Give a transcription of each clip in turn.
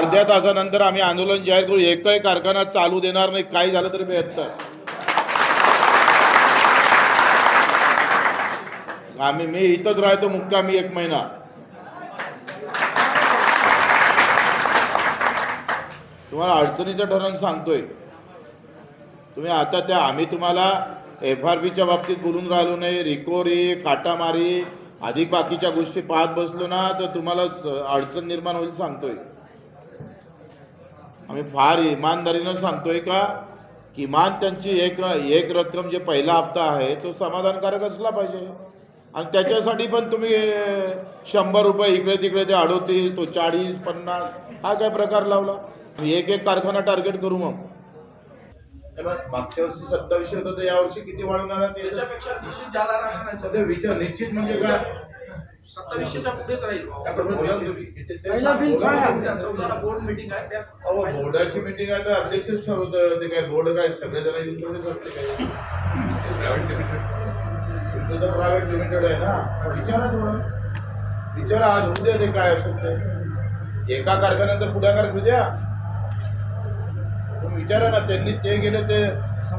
अर्ध्या तासानंतर आम्ही आंदोलन जाहीर करू. एकही कारखाना चालू देणार नाही. काही झालं तरी बेहत्तर. आम्ही मी इथंच राहतो मुक्कामी एक महिना. तुम्हाला अडचणीचं ठरण सांगतोय. तुम्ही आता त्या आम्ही तुम्हाला एफ आर पीच्या बाबतीत बोलून राहिलो नाही. रिकोरी काटामारी अधिक बाकीच्या गोष्टी पाहत बसलो ना तर तुम्हाला अडचण निर्माण होईल सांगतोय. आम्ही फार इमानदारीनं सांगतोय का किमान त्यांची एक एक रक्कम जे पहिला हप्ता आहे तो समाधानकारक असला पाहिजे. आणि त्याच्यासाठी पण तुम्ही शंभर रुपये इकडे तिकडे ते अडोतीस तो चाळीस पन्नास हा काय प्रकार लावला? एक एक कारखाना टार्गेट करू मग. मागच्या वर्षी सत्तावीसशे होतं तर यावर्षी किती वाढवणार त्याच्यापेक्षा निश्चित जादा राहणार नाही. सध्या विचार निश्चित म्हणजे काय? सत्तावीसशेच्या पुढेच राहील. चौदाला बोर्ड मिटिंग आहे. बोर्डाची मिटिंग आहे तर अध्यक्षच ठरवतं ते काय बोर्ड काय सगळे जण येऊन थोडी करते काय तुमचं तर प्रायव्हेट लिमिटेड आहे ना. विचारा थोडं विचारा आज उद्या ते काय असेल ते एका कारखान्यानंतर पुढाकार घेऊ द्या. तुम्ही विचारा ना त्यांनी ते गेले ते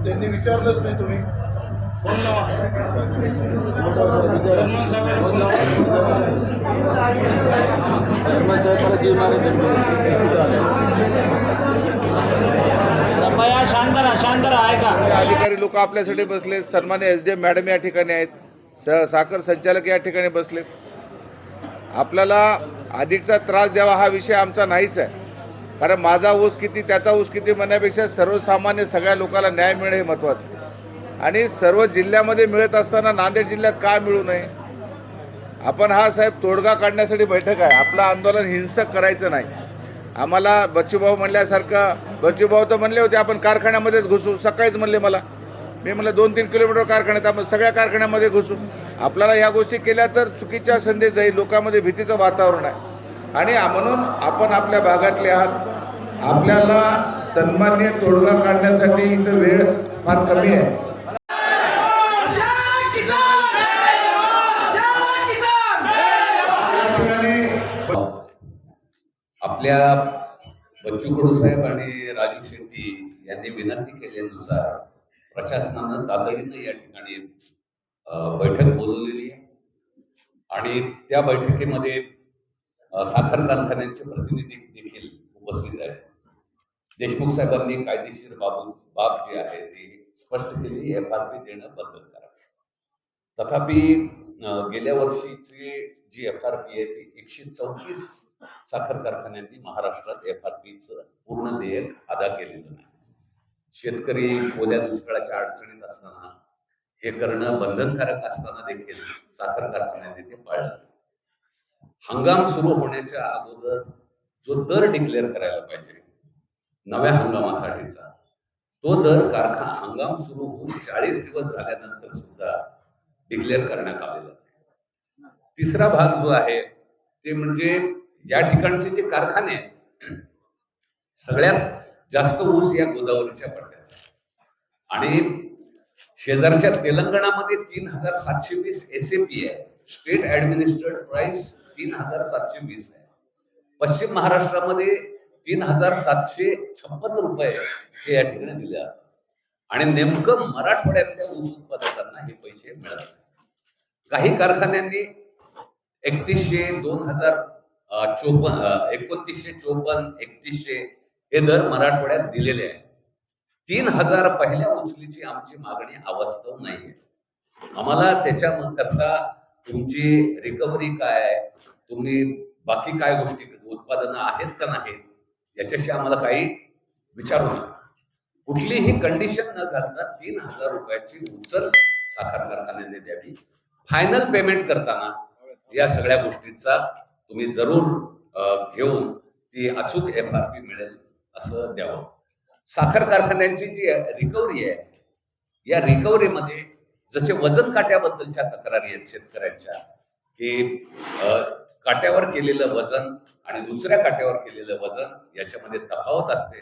त्यांनी विचारलंच नाही तुम्ही. कृपया शांत राहा शांत राहा ऐका अधिकारी लोक आपल्यासाठी बसलेत सन्मान्य एस डी एम मॅडम या ठिकाणी आहेत. स साखर संचालक या ठिकाणी बसलेत आपल्याला अधिकचा त्रास द्यावा हा विषय आमचा नाहीच आहे. कारण माझा ऊस किती त्याचा ऊस किती म्हणण्यापेक्षा सर्वसामान्य सगळ्या लोकांना न्याय मिळणं हे महत्त्वाचं आहे. आणि सर्व जिल्ह्यामध्ये मिळत असताना नांदेड जिल्ह्यात का मिळू नये? आपण हा साहेब तोडगा काढण्यासाठी बैठक आहे. आपलं आंदोलन हिंसक करायचं नाही. आम्हाला बच्चूभाऊ म्हणल्यासारखं बच्चूभाऊ तर म्हणले होते आपण कारखान्यामध्येच घुसू. सकाळीच म्हणले मला. मी म्हणलं दोन तीन किलोमीटर कारखान्यात आपण सगळ्या कारखान्यामध्ये घुसू. आपल्याला ह्या गोष्टी केल्या तर चुकीच्या संदेश जाईल लोकांमध्ये भीतीचं वातावरण आहे. आणि म्हणून आपण आपल्या भागातले आहात. आपल्याला सन्मान्य तोडगा काढण्यासाठी इथं वेळ फार कमी आहे. आपल्या बच्चू कडू साहेब आणि राजू शेट्टी यांनी विनंती केल्यानुसार प्रशासनानं तातडीनं या ठिकाणी बैठक बोलवलेली आहे आणि त्या बैठकीमध्ये साखर कारखान्यांचे प्रतिनिधी देखील उपस्थित आहेत देशमुख साहेबांनी कायदेशीर बाबू बाब जी आहे ती स्पष्ट केली एफ आर पी देणं बंधनकारक आहे. तथापि गेल्या वर्षीची जी एफ आर पी आहे ती एकशे चौतीस साखर कारखान्यांनी महाराष्ट्रात एफ आर पीचं पूर्ण देयक अदा केलेलं नाही. शेतकरी ओल्या दुष्काळाच्या अडचणीत असताना हे करणं बंधनकारक असताना देखील साखर कारखान्याने ते पाळलं. हंगाम सुरू होण्याच्या अगोदर जो दर डिक्लेअर करायला पाहिजे नव्या हंगामासाठीचा तो दर कारखाना हंगाम सुरू होऊन चाळीस दिवस झाल्यानंतर सुद्धा डिक्लेअर करण्यात आलेला तिसरा भाग जो आहे ते म्हणजे या ठिकाणचे जे कारखाने आहेत सगळ्यात जास्त ऊस या गोदावरीच्या पट्ट्यात आणि शेजारच्या तेलंगणामध्ये तीन हजार सातशे वीस एस ए पी आहे स्टेट ऍडमिनिस्ट्रेड प्राइस तीन हजार सातशे वीस आहे. पश्चिम महाराष्ट्रामध्ये तीन हजार सातशे छप्पन्न रुपये हे या ठिकाणी दिले जातात. आणि नेमकं मराठवाड्यातल्या ऊस उत्पादकांना हे पैसे मिळत नाही. काही कारखान्यांनी एकतीसशे दोन हजार चोपन्न एकोणतीसशे चोपन्न एकतीसशे हे दर मराठवाड्यात दिलेले आहे तीन हजार पहिल्या उचलीची आमची मागणी अवास्तव नाहीये. आम्हाला त्याच्या करता तुमची रिकव्हरी काय आहे? तुम्ही बाकी काय गोष्टी उत्पादनं आहेत का नाहीत? याच्याशी आम्हाला काही विचारू नका. कुठलीही कंडिशन न घालता तीन हजार रुपयाची उचल साखर कारखान्याने द्यावी. फायनल पेमेंट करताना या सगळ्या गोष्टींचा तुम्ही जरूर घेऊन ती अचूक एफ आर पी मिळेल असं द्यावं. साखर कारखान्यांची जी रिकव्हरी आहे या रिकव्हरीमध्ये जसे वजन काट्याबद्दलच्या तक्रारी आहेत शेतकऱ्यांच्या की काट्यावर केलेलं वजन आणि दुसऱ्या काट्यावर केलेलं वजन याच्यामध्ये तफावत असते.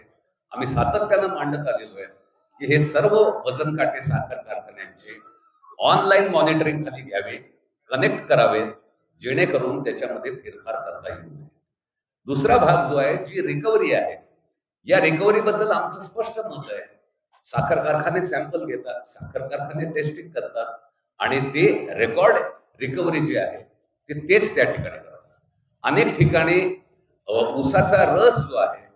आम्ही सातत्यानं मांडत आलेलो आहे की हे सर्व वजन काटे साखर कारखान्यांचे ऑनलाईन मॉनिटरिंग खाली घ्यावे कनेक्ट करावे जेणेकरून त्याच्यामध्ये फेरफार करता येऊ नये. दुसरा भाग जो आहे जी रिकव्हरी आहे या रिकव्हरी बद्दल आमचं स्पष्ट मत आहे. साखर कारखाने सॅम्पल घेतात साखर कारखाने टेस्टिंग करतात आणि ते रेकॉर्ड रिकव्हरी जे आहे ते तेच त्या ठिकाणी करतात. अनेक ठिकाणी ऊसाचा रस जो आहे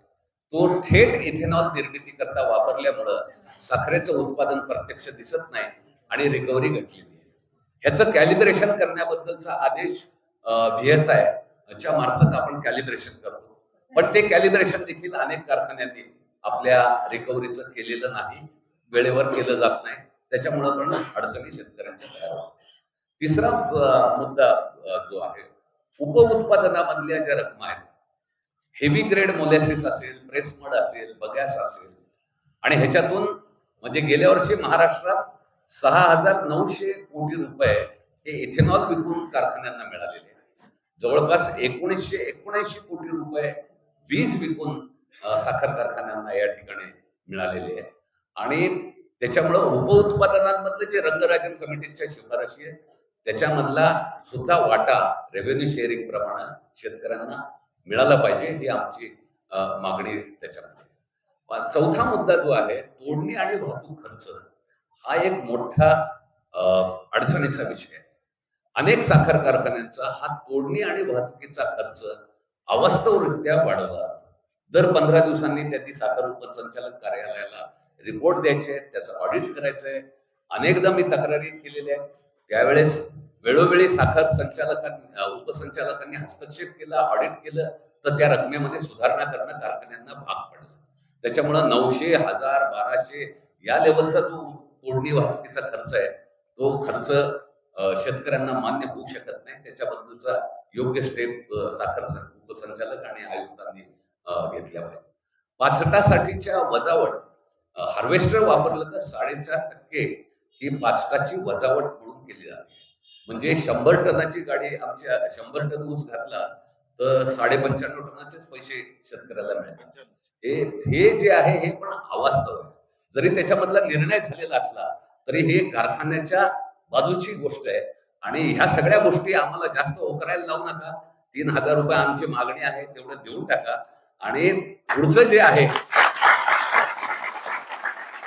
तो थेट इथेनॉल निर्मिती करता वापरल्यामुळं साखरेचं उत्पादन प्रत्यक्ष दिसत नाही आणि रिकव्हरी घटलेली आहे. ह्याचं कॅलिब्रेशन करण्याबद्दलचा आदेश व्ही एस आय च्या मार्फत आपण कॅलिब्रेशन करतो. पण ते कॅलिब्रेशन देखील अनेक कारखान्यांनी आपल्या रिकव्हरीचं केलेलं नाही वेळेवर केलं जात नाही. त्याच्यामुळं पण अडचणी शेतकऱ्यांच्या तयार तिसरा मुद्दा जो आहे उपउत्पादनामधल्या ज्या रकमा आहेत हेवी ग्रेड मोलॅसिस असेल प्रेसमड असेल बगॅस असेल आणि ह्याच्यातून म्हणजे गेल्या वर्षी महाराष्ट्रात सहा हजार नऊशे कोटी रुपये हे इथेनॉल विकून कारखान्यांना मिळालेले आहेत. जवळपास एकोणीसशे एकोणऐंशी कोटी रुपये वीज विकून साखर कारखान्यांना या ठिकाणी मिळालेले आहे आणि त्याच्यामुळं उपउत्पादनांमधले जे रंगराजन कमिटीच्या शिफारशी आहे त्याच्यामधला सुद्धा वाटा रेव्हेन्यू शेअरिंग प्रमाणे शेतकऱ्यांना मिळाला पाहिजे ही आमची मागणी त्याच्यामध्ये. चौथा मुद्दा जो आहे तोडणी आणि वाहतूक खर्च हा एक मोठा अडचणीचा विषय आहे. अनेक साखर कारखान्यांचा हा तोडणी आणि वाहतुकीचा खर्च अवास्तवरित्या वाढवला दर पंधरा दिवसांनी त्यांनी साखर उपसंचालक कार्यालयाला रिपोर्ट द्यायचे त्याचं ऑडिट करायचं आहे अनेकदा मी तक्रारी केलेल्या आहेत. त्यावेळेस वेळोवेळी साखर संचालकांनी उपसंचालकांनी हस्तक्षेप केला ऑडिट केलं तर त्या रकमेमध्ये सुधारणा करणं कारखान्यांना भाग पडलं. त्याच्यामुळं नऊशे हजार बाराशे या लेवलचा जो तोडणी वाहतुकीचा खर्च आहे तो खर्च शेतकऱ्यांना मान्य होऊ शकत नाही. त्याच्याबद्दलचा योग्य स्टेप साखर उपसंचालक आणि आयुक्तांनी घेतल्या पाहिजे. पाचटासाठीच्या वजावट हार्वेस्टर वापरलं तर साडेचार टक्के ही पाचटाची वजावट म्हणून केली जाते. म्हणजे शंभर टनाची गाडी आमच्या शंभर टन ऊस घातला तर साडे पंच्याण्णव टनाचेच पैसे शेतकऱ्याला मिळतात. हे हे जे आहे हे पण अवास्तव आहे. जरी त्याच्यामधला निर्णय झालेला असला तरी हे कारखान्याच्या बाजूची गोष्ट आहे. आणि ह्या सगळ्या गोष्टी आम्हाला जास्त ओकरायला लावू नका. तीन हजार रुपये आमची मागणी आहे तेवढं देऊन टाका. आणि पुढचं जे आहे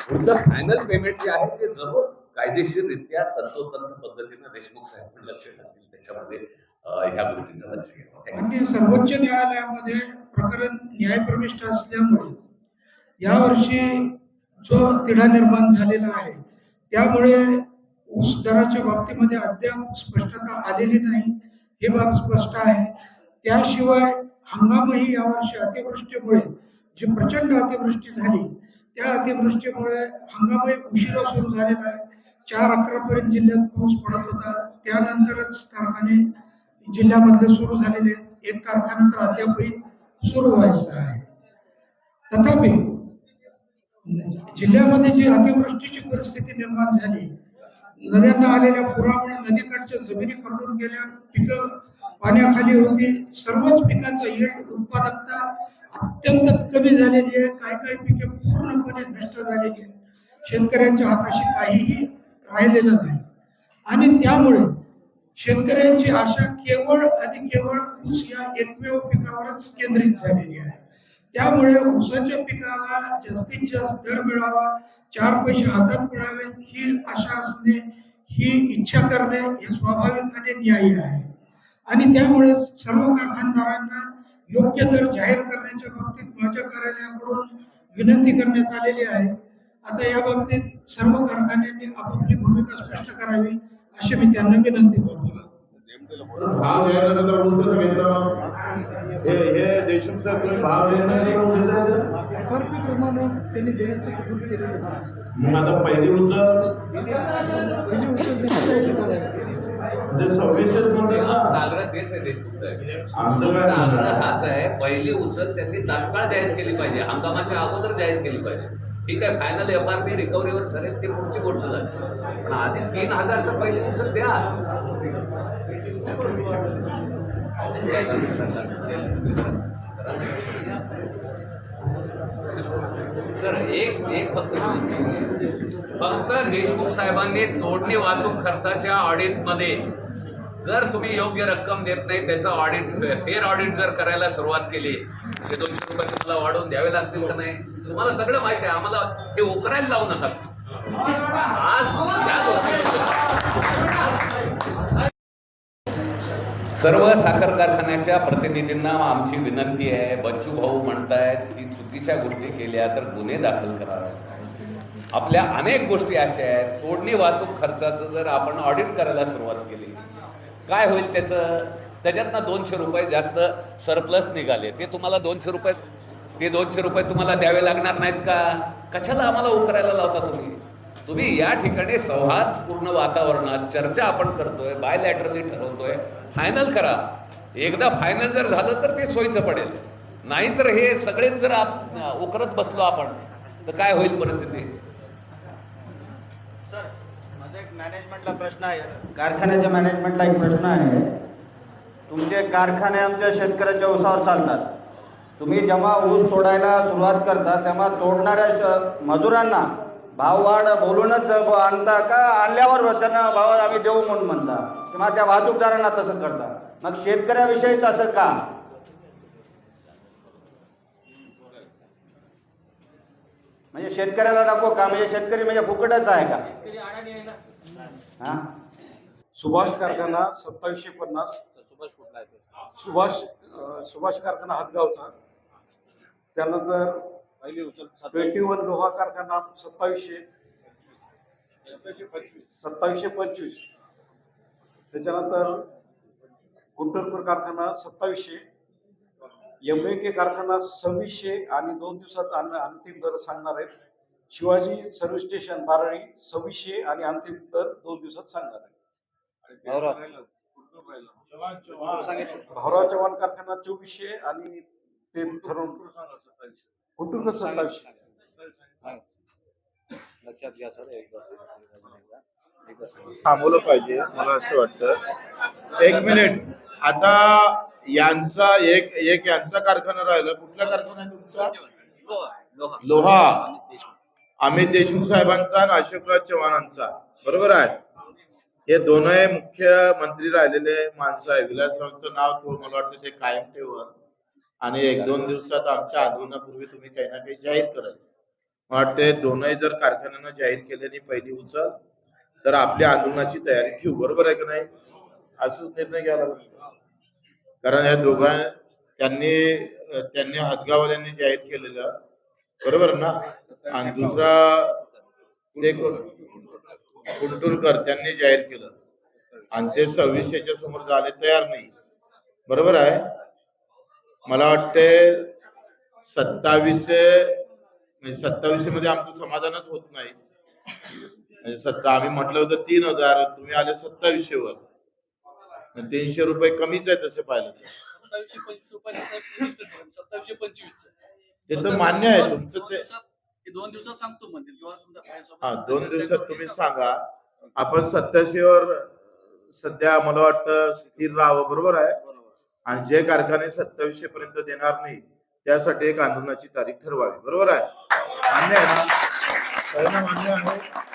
पुढचं फायनल पेमेंट जे आहे ते जरूर कायदेशीररित्या तंतोतंत पद्धतीनं देशमुख साहेब पण लक्ष घालतील. त्याच्यामध्ये ह्या गोष्टीचं लक्ष घ्यावं म्हणजे सर्वोच्च न्यायालयामध्ये प्रकरण न्यायप्रविष्ट असल्यामुळे यावर्षी जो तिढा निर्माण झालेला आहे त्यामुळे ऊस दराच्या बाबतीमध्ये अद्याप स्पष्टता आलेली नाही. हे बाब स्पष्ट आहे. त्याशिवाय हंगामही यावर्षी अतिवृष्टीमुळे जी प्रचंड अतिवृष्टी झाली त्या अतिवृष्टीमुळे हंगामही उशिरा सुरू झालेला आहे. चार अकरा पर्यंत जिल्ह्यात पाऊस पडत होता. त्यानंतरच कारखाने जिल्ह्यामधले सुरू झालेले आहेत एक कारखाना तर अद्यापही सुरू व्हायचा आहे. तथापि जिल्ह्यामध्ये जी अतिवृष्टीची परिस्थिती निर्माण झाली नद्यांना आलेल्या पुरामुळे नदीकडच्या जमिनी खरडून गेल्या. पिकं पाण्याखाली होती. सर्वच पिकांचा यील्ड उत्पादकता अत्यंत कमी झालेली आहे. काही काही पिके पूर्णपणे नष्ट झालेली आहेत. शेतकऱ्यांच्या हाताशी काहीही राहिलेलं नाही. आणि त्यामुळे शेतकऱ्यांची आशा केवळ आणि केवळ ऊस या एकमेव पिकावरच केंद्रित झालेली आहे. त्यामुळे ऊसाच्या पिकाला जास्तीत जास्त दर मिळावा चार पैसे हातात मिळावेत ही आशा असणे ही इच्छा करणे हे स्वाभाविक आणि न्यायी आहे. आणि त्यामुळे सर्व कारखानदारांना योग्य दर जाहीर करण्याच्या बाबतीत माझ्या कार्यालयाकडून विनंती करण्यात आलेली आहे. आता या बाबतीत सर्व कारखान्यांनी आपापली भूमिका स्पष्ट करावी अशी मी त्यांना विनंती करतो. भाव सांगितलं. हे हे देशमुख साहेब तुम्ही भाव घ्यायला नाही म्हणून देताय? एफआरपी प्रमाणे त्यांनी देण्याचं कबूल केलेलं आहे. मग आता पहिली उचल पहिली उचल म्हणजे सव्वीसच म्हणतात ना. आग्रह तेच आहे देशमुख साहेब. आमचं काय आमचा म्हणणं आग्रह आहे? हाच आहे. पहिली उचल त्यांनी तात्काळ जाहीर केली पाहिजे. हंगामाच्या अगोदर जाहीर केली पाहिजे. ठीक आहे फायनल एफ आर पी रिकव्हरीवर ठरेल ते पुढची गोष्ट झाली. पण आधी तीन हजार तर पहिली उचल द्या. सर एक एक फक्त फक्त देशमुख साहेबांनी तोडणी वाहतूक खर्चाच्या ऑडिटमध्ये जर तुम्ही योग्य रक्कम देत नाही त्याचं ऑडिट फेअर ऑडिट जर करायला सुरुवात केली ते दोनशे रुपये तुम्हाला वाढवून द्यावे लागतील का नाही? तुम्हाला सगळं माहिती आहे आम्हाला ते उकरायला लावू नका. आज सर्व साखर कारखान्याच्या प्रतिनिधींना आमची विनंती आहे बच्चू भाऊ म्हणतायत की चुकीच्या गोष्टी केल्या तर गुन्हे दाखल करावे. आपल्या अनेक गोष्टी अशा आहेत तोडणी वाहतूक खर्चाचं जर आपण ऑडिट करायला सुरुवात केली काय होईल त्याचं? त्याच्यातनं दोनशे रुपये जास्त सरप्लस निघाले. ते तुम्हाला दोनशे रुपये ते दोनशे रुपये तुम्हाला द्यावे लागणार नाहीत का? कशाला आम्हाला उकरायला लावता तुम्ही? तुम्ही या ठिकाणी सौहार्दपूर्ण वातावरणात चर्चा आपण करतोय बायलॅटरली ठरवतोय. फायनल करा. एकदा फायनल जर झालं तर ते सोयीचं पडेल. नाहीतर हे सगळेच जर आप उकरत बसलो आपण तर काय होईल परिस्थिती? माझा एक मॅनेजमेंटला प्रश्न आहे. कारखान्याच्या मॅनेजमेंटला एक प्रश्न आहे. तुमचे कारखाने आमच्या शेतकऱ्याच्या उसावर चालतात. तुम्ही जेव्हा ऊस तोडायला सुरुवात करता तेव्हा तोडणाऱ्या श- मजुरांना भाववाढ बोलूनच आणता का? आणल्यावर त्यांना भाव आम्ही देऊ म्हणून म्हणता. किंवा त्या वाहतूकदारांना तसं करता. मग शेतकऱ्याविषयीच असं का? म्हणजे शेतकऱ्याला नको का? म्हणजे शेतकरी म्हणजे फुकटच आहे का? हा? सुभाष कारखाना सत्तावीसशे पन्नास. सुभाष सुभाष कारखाना हातगावचा. त्यानंतर ट्वेंटी वन लोहा कारखाना सत्तावीसशे. सत्तावीसशे पंचवीस. त्याच्यानंतर गुंटूरपूर कारखाना सत्तावीसशे. एम ए के कारखाना सव्वीसशे आणि दोन दिवसात अंतिम दर सांगणार आहेत. शिवाजी सर्व्हिस स्टेशन बाराळी सव्वीसशे आणि अंतिम दर दोन दिवसात सांगणार आहे भाऊराव चव्हाण कारखाना चोवीसशे आणि ते ठरवून गुंटूरकर सत्तावीसशे थांबवलं पाहिजे मला असं वाटतं. एक मिनिट. आता यांचा एक एक यांचा कारखाना राहिला. कुठला कारखाना आहे तुमचा? लोहा. अमित देशमुख साहेबांचा आणि अशोकराज चव्हाणांचा. बरोबर आहे? हे दोनही मुख्य मंत्री राहिलेले माणसं आहे विलासरावांचं नाव तो मला वाटतं ते कायम ठेवा आणि एक दोन दिवसात आमच्या आंदोलनापूर्वी तुम्ही काही ना काही जाहीर करायचं वाटते दोनही जर कारखान्यानं जाहीर केल्याने पहिली उचल तर आपल्या आंदोलनाची तयारी ठेवू. बरोबर आहे का नाही? असंच निर्णय घ्यायला लागला. कारण या दोघां त्यांनी त्यांनी हातगावल्यांनी जाहीर केलेलं. बरोबर ना? आणि दुसरा कोण? कुंटुरकर त्यांनी जाहीर केलं. आणि ते सव्वीसशेच्या समोर झाले तयार नाही. बरोबर आहे? मला वाटते सत्तावीसशे म्हणजे सत्तावीसशे मध्ये आमचं समाधानच होत नाही. म्हणजे सत्ता आम्ही म्हटलं होतं तीन हजार तुम्ही आले सत्तावीसशे वर तीनशे रुपये कमीच आहे तसे पाहिलं. सत्तावीसशे पंचवीस ते तर मान्य आहे तुमचं ते दोन दिवसात सांगतो हा चर्चा दोन दिवसात तुम्ही सांगा आपण सत्ताशे वर सध्या मला वाटतं स्थिर राहावं बरोबर आहे? आणि जे कारखाने सत्तावीसशे पर्यंत देणार नाही त्यासाठी एक आंदोलनाची तारीख ठरवावी. बरोबर आहे? मान्य आहे ना? मान्य आहे.